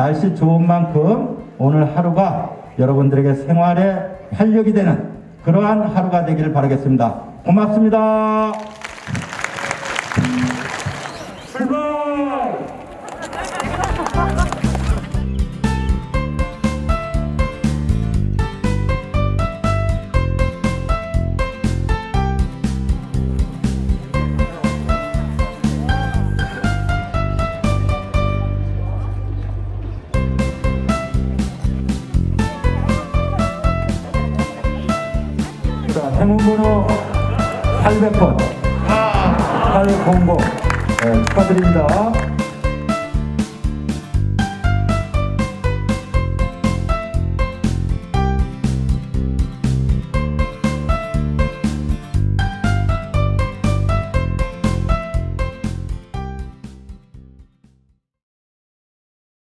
날씨 좋은 만큼 오늘 하루가 여러분들에게 생활에 활력이 되는 그러한 하루가 되기를 바라겠습니다. 고맙습니다. 행운번호 800번 800 네, 축하드립니다.